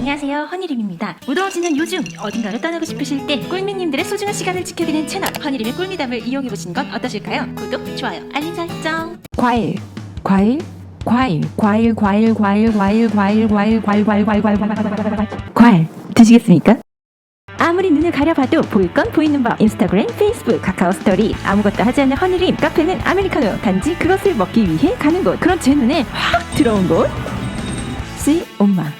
안녕하세요 허니림입니다 무더워지는 요즘 어딘가를 떠나고 싶으실 때 꿀미님들의 소중한 시간을 지켜드리는 채널 허니림의 꿀미담을 이용해보시는 건 어떠실까요? 구독, 좋아요, 알림 설정 과일, 과일, 과일, 과일, 과일, 과일, 과일, 과일, 과일, 과일, 과일, 과일, 과일, 과일, 과일, 과일, 과일 드시겠습니까? 아무리 눈을 가려봐도 보일 건 보이는 법 인스타그램, 페이스북, 카카오 스토리 아무것도 하지 않는 허니림 카페는 아메리카노 단지 그것을 먹기 위해 가는 곳 그런 제 눈에 확 들어온 곳 씨, 엄마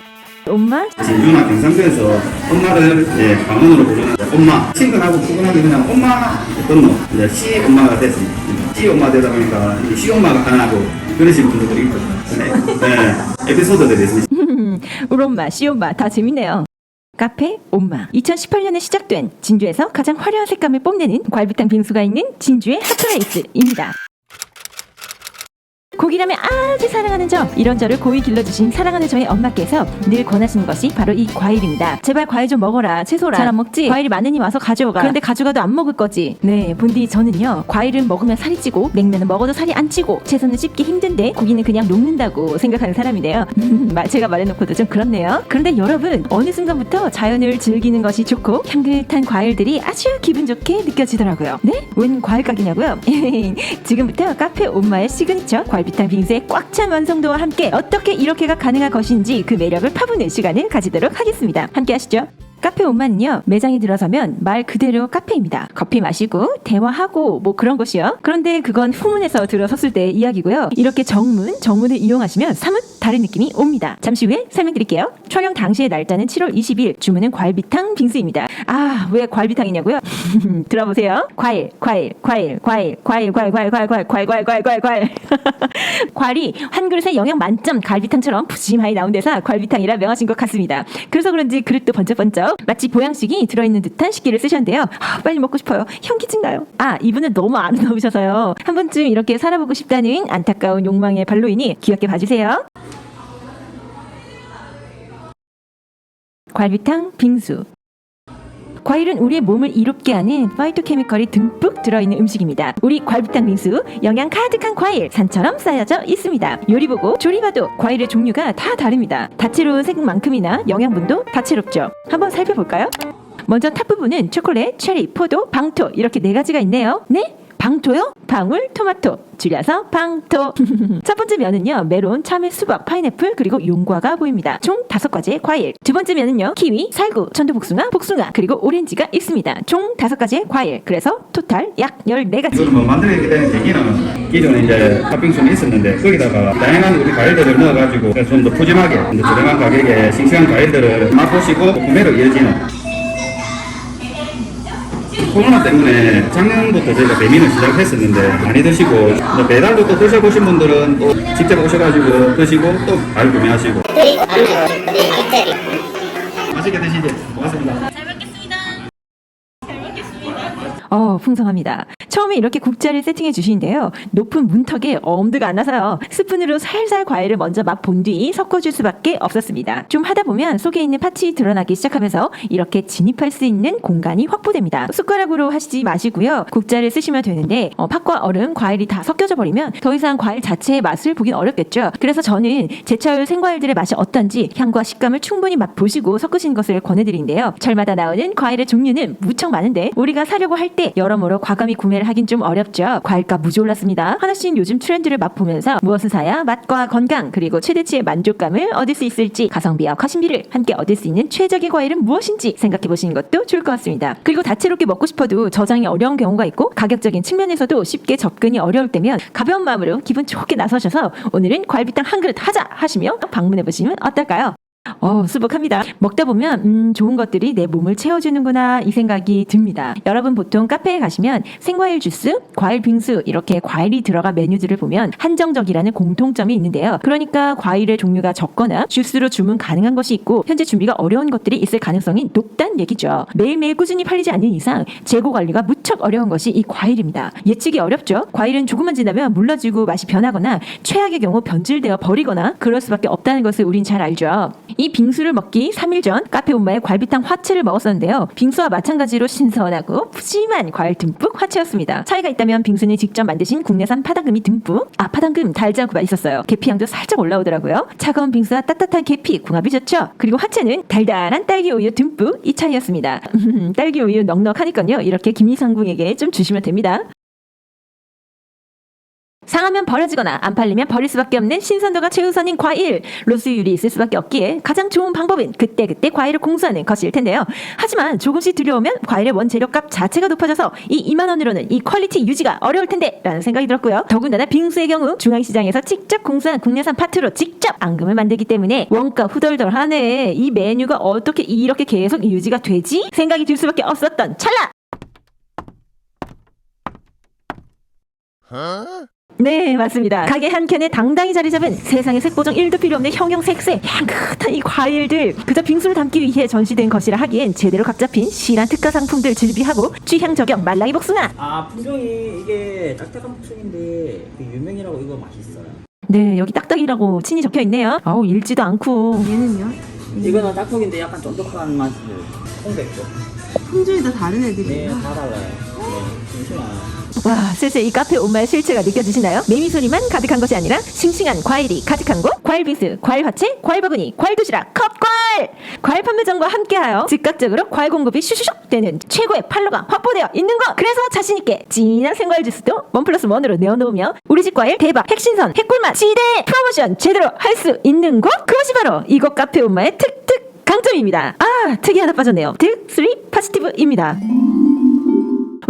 엄마? 진주나 경상도에서 엄마를 예, 방언으로 부르는 엄마. 친근하고 푸근하게 그냥 엄마 어떤 놈? 이제 시 엄마가 됐습니다. 시 엄마 되다 보니까 이시 엄마가 하나고 그러신 분들도 있고. 네, 네, 에피소드들이 있습니다. 우리 엄마, 시 엄마 다 재밌네요. 카페 엄마. 2018년에 시작된 진주에서 가장 화려한 색감을 뽐내는 괄비탕 빙수가 있는 진주의 핫플레이스입니다. 고기라면 아주 사랑하는 저 이런 저를 고이 길러주신 사랑하는 저의 엄마께서 늘 권하시는 것이 바로 이 과일입니다. 제발 과일 좀 먹어라 채소라 잘 안 먹지? 과일이 많으니 와서 가져오가 그런데 가져가도 안 먹을 거지 네 본디 저는요 과일은 먹으면 살이 찌고 냉면은 먹어도 살이 안 찌고 채소는 씹기 힘든데 고기는 그냥 녹는다고 생각하는 사람인데요 마- 제가 말해놓고도 좀 그렇네요 그런데 여러분 어느 순간부터 자연을 즐기는 것이 좋고 향긋한 과일들이 아주 기분 좋게 느껴지더라고요 네? 웬 과일 가게냐고요? 지금부터 카페 엄마의 시그니처 괄 빙수의 꽉 찬 완성도와 함께 어떻게 이렇게가 가능한 것인지 그 매력을 파보는 시간을 가지도록 하겠습니다. 함께 하시죠. 카페 온만은요. 매장에 들어서면 말 그대로 카페입니다. 커피 마시고 대화하고 뭐 그런 것이요. 그런데 그건 후문에서 들어섰을 때 이야기고요. 이렇게 정문 정문을 이용하시면 사뭇 다른 느낌이 옵니다 잠시 후에 설명드릴게요 촬영 당시의 날짜는 7월 20일 주문은 괄비탕 빙수입니다 아왜 괄비탕이냐고요 들어보세요 과일 과일 과일 과일 과일 과일 과일 과일 과일 과일 과일 과일 과일 과일 과일이 한 그릇에 영양 만점 갈비탕처럼 푸짐하게 나온 데서 괄비탕이라 명하신 것 같습니다. 그래서 그런지 그릇도 번쩍번쩍 마치 보양식이 들어있는 듯한 식기를 쓰셨는데요. 아, 빨리 먹고 싶어요. 현기증 나요. 아 이분은 너무 아름다우셔서요. 한 번쯤 이렇게 살아보고 싶다는 안타까운 욕망의 발로이니 귀엽게 봐주세요. 괄비탕 빙수 과일은 우리의 몸을 이롭게 하는 파이토케미컬이 듬뿍 들어있는 음식입니다. 우리 괄비탕 빙수 영양 가득한 과일 산처럼 쌓여져 있습니다. 요리 보고 조리 봐도 과일의 종류가 다 다릅니다. 다채로운 색만큼이나 영양분도 다채롭죠. 한번 살펴볼까요? 먼저 탑 부분은 초콜릿, 체리, 포도, 방토 이렇게 네 가지가 있네요. 네? 방토요? 방울, 토마토. 줄여서 방토. 첫 번째 면은요 메론, 참외, 수박, 파인애플 그리고 용과가 보입니다. 총 다섯 가지의 과일. 두 번째 면은요 키위, 살구, 천도복숭아, 복숭아 그리고 오렌지가 있습니다. 총 다섯 가지의 과일. 그래서 토탈 약 14가지. 이거를 뭐 만들게 된 계기는 기존에 이제 팥빙수는 있었는데 거기다가 다양한 우리 과일들을 넣어가지고 좀 더 푸짐하게 좀 더 저렴한 가격에 싱싱한 과일들을 맛보시고 구매로 이어지는 코로나 때문에 작년부터 저희가 배민을 시작했었는데 많이 드시고 뭐 배달도 또 드셔보신 분들은 또 직접 오셔가지고 드시고 또 과일 구매하시고. 맛있게 드시죠. 고맙습니다. 어, 풍성합니다. 처음에 이렇게 국자를 세팅해 주시는데요. 높은 문턱에 엄두가 안 나서요. 스푼으로 살살 과일을 먼저 맛본뒤 섞어줄 수밖에 없었습니다. 좀 하다 보면 속에 있는 팥이 드러나기 시작하면서 이렇게 진입할 수 있는 공간이 확보됩니다. 숟가락으로 하시지 마시고요. 국자를 쓰시면 되는데 어, 팥과 얼음, 과일이 다 섞여져 버리면 더 이상 과일 자체의 맛을 보긴 어렵겠죠. 그래서 저는 제철 생과일들의 맛이 어떤지 향과 식감을 충분히 맛보시고 섞으시는 것을 권해드리는데요. 절마다 나오는 과일의 종류는 무척 많은데 우리가 사려고 할 때 여러모로 과감히 구매 를 하긴 좀 어렵죠. 과일값 무지 올랐습니다. 하나씩 요즘 트렌드를 맛보면서 무엇을 사야 맛과 건강 그리고 최대치의 만족감을 얻을 수 있을지 가성비와 과신비를 함께 얻을 수 있는 최적의 과일은 무엇인지 생각해 보시는 것도 좋을 것 같습니다. 그리고 다채롭게 먹고 싶어도 저장이 어려운 경우가 있고 가격적인 측면에서도 쉽게 접근이 어려울 때면 가벼운 마음으로 기분 좋게 나서셔서 오늘은 과일비탕 한 그릇 하자 하시며 방문해 보시면 어떨까요? 어, 수북합니다. 먹다 보면 음, 좋은 것들이 내 몸을 채워주는구나 이 생각이 듭니다. 여러분 보통 카페에 가시면 생과일 주스, 과일 빙수 이렇게 과일이 들어간 메뉴들을 보면 한정적이라는 공통점이 있는데요. 그러니까 과일의 종류가 적거나 주스로 주문 가능한 것이 있고 현재 준비가 어려운 것들이 있을 가능성이 높다는 얘기죠. 매일매일 꾸준히 팔리지 않는 이상 재고 관리가 무척 어려운 것이 이 과일입니다. 예측이 어렵죠. 과일은 조금만 지나면 물러지고 맛이 변하거나 최악의 경우 변질되어 버리거나 그럴 수밖에 없다는 것을 우린 잘 알죠. 이 빙수를 먹기 3일 전 카페 온마의 갈비탕 화채를 먹었었는데요. 빙수와 마찬가지로 신선하고 푸짐한 과일 듬뿍 화채였습니다. 차이가 있다면 빙수는 직접 만드신 국내산 파당금이 듬뿍 아 파당금 달자고 맛있었어요. 계피향도 살짝 올라오더라고요. 차가운 빙수와 따뜻한 계피 궁합이 좋죠. 그리고 화채는 달달한 딸기 우유 듬뿍 이 차이였습니다. 음, 딸기 우유 넉넉하니까요. 이렇게 김이상궁에게 좀 주시면 됩니다. 상하면 버려지거나 안 팔리면 버릴 수밖에 없는 신선도가 최우선인 과일. 로스율이 있을 수밖에 없기에 가장 좋은 방법은 그때그때 과일을 공수하는 것일 텐데요. 하지만 조금씩 들여오면 과일의 원재료값 자체가 높아져서 이 2만 원으로는 이 퀄리티 유지가 어려울 텐데 라는 생각이 들었고요. 더군다나 빙수의 경우 중앙시장에서 직접 공수한 국내산 파트로 직접 앙금을 만들기 때문에 원가 후덜덜하네. 이 메뉴가 어떻게 이렇게 계속 유지가 되지? 생각이 들 수밖에 없었던 찰나 네 맞습니다 가게 한 켠에 당당히 자리 잡은 세상에 색보정 1도 필요 없는 형형 색색 향긋한 이 과일들 그저 빙수를 담기 위해 전시된 것이라 하기엔 제대로 각 잡힌 실한 특가 상품들 즐비하고 취향 저격 말랑이 복숭아 아 품종이 이게 딱딱한 품종인데 그 유명이라고 이거 맛있어요. 네 여기 딱딱이라고 친히 적혀 있네요 아우 읽지도 않고 얘는요? 이거는 딱콩인데 약간 쫀득한 맛을 홍백도. 품종이 다 다른 네, 애들이에요? 다 달라요. 와 슬슬 이 카페 온마의 실체가 느껴지시나요? 매미소리만 가득한 것이 아니라 싱싱한 과일이 가득한 곳. 과일 빙수, 과일 화채, 과일 바구니, 과일 도시락, 컵 과일! 과일 판매점과 함께하여 즉각적으로 과일 공급이 슈슈슉 되는 최고의 판로가 확보되어 있는 것 그래서 자신있게 진한 생과일 주스도 원 플러스 원으로 내어놓으며 우리 집 과일 대박 핵신선 핵꿀맛 시대 프로모션 제대로 할 수 있는 곳. 그것이 바로 이곳 카페 온마의 특특 강점입니다. 아 특이 하나 빠졌네요. 특3 파지티브입니다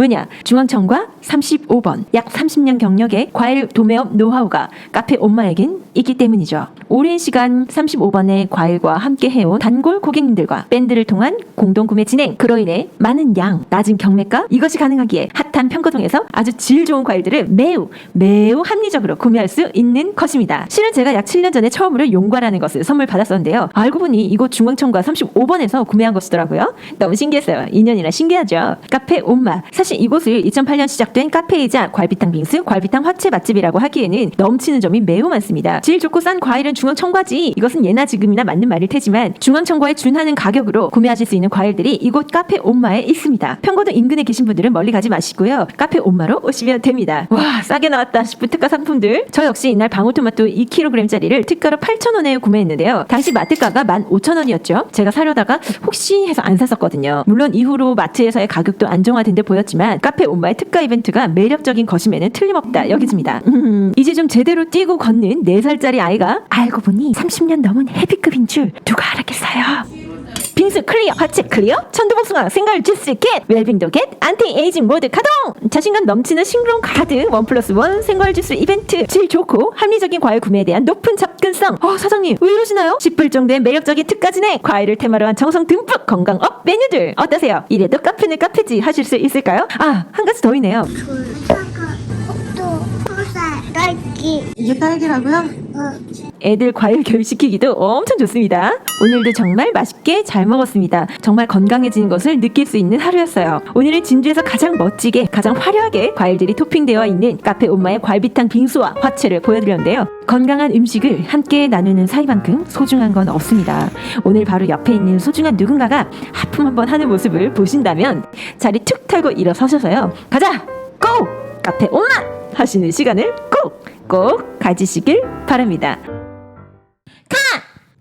왜냐? 중앙청과 35번 약 30년 경력의 과일 도매업 노하우가 카페 엄마에겐 있기 때문이죠. 오랜 시간 35번의 과일과 함께 해온 단골 고객님들과 밴드를 통한 공동 구매 진행 그로 인해 많은 양, 낮은 경매가 이것이 가능하기에 핫한 평거동에서 아주 질 좋은 과일들을 매우 매우 합리적으로 구매할 수 있는 것입니다. 실은 제가 약 7년 전에 처음으로 용과라는 것을 선물 받았었는데요. 알고 보니 이곳 중앙청과 35번에서 구매한 것이더라고요. 너무 신기했어요. 인연이라 신기하죠. 카페 옴마. 사실 이곳을 2008년 시작된 카페이자 괄비탕 빙수, 괄비탕 화채 맛집이라고 하기에는 넘치는 점이 매우 많습니다. 질 좋고 싼 과일은 중앙청과지. 이것은 예나 지금이나 맞는 말일 테지만 중앙청과에 준하는 가격으로 구매하실 수 있는 과일들이 이곳 카페 옴마에 있습니다. 평거동 인근에 계신 분들은 멀리 가지 마시고요. 카페 옴마로 오시면 됩니다. 와 싸게 나왔다 싶은 특가 상품들. 저 역시 이날 방울토마토 2kg짜리를 특가로 8,000원에 구매했는데요. 당시 마트가가 15,000원이었죠. 제가 사려다가 혹시 해서 안 샀었거든요. 물론 이후로 마트에서의 가격도 안정화된 듯 보였지만 카페 옴마의 특가 이벤트가 매력적인 것임에는 틀림없다 여겨집니다. 음, 이제 좀 제대로 뛰고 걷는 4살짜리 아이가 알고 보니 30년 넘은 헤비급인 줄 누가 알았겠어요. 빙수 클리어, 화채 클리어, 천도복숭아, 생과일 주스 겟, 웰빙도 겟, 안티 에이징 모드 가동! 자신감 넘치는 싱그러운 가득 원 플러스 원 생과일 주스 이벤트 질 좋고 합리적인 과일 구매에 대한 높은 접근성 어 사장님 왜 이러시나요? 싶을 정도의 매력적인 특가진에 과일을 테마로 한 정성 듬뿍 건강업 메뉴들 어떠세요? 이래도 카페는 카페지 하실 수 있을까요? 아 한 가지 더 있네요 불, 사과, 호두, 푸살, 딸기, 이게 딸기라고요? 어, 애들 과일 교육시키기도 엄청 좋습니다. 오늘도 정말 맛있게 잘 먹었습니다. 정말 건강해지는 것을 느낄 수 있는 하루였어요. 오늘은 진주에서 가장 멋지게, 가장 화려하게 과일들이 토핑되어 있는 카페 엄마의 과일비탕 빙수와 화채를 보여드렸는데요. 건강한 음식을 함께 나누는 사이만큼 소중한 건 없습니다. 오늘 바로 옆에 있는 소중한 누군가가 하품 한번 하는 모습을 보신다면 자리 툭 털고 일어서셔서요. 가자! 고! 카페 엄마! 하시는 시간을 꼭, 꼭 가지시길 바랍니다.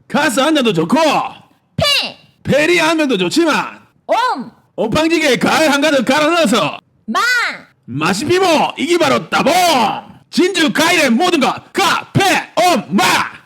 가스 한 잔도 좋고 페 페리 한 잔도 좋지만 옴! 오팡지게 과일 한 가득 갈아 넣어서 망! 맛이 피모 이기 바로 따봉 진주 과일의 모든 것 카페 엄마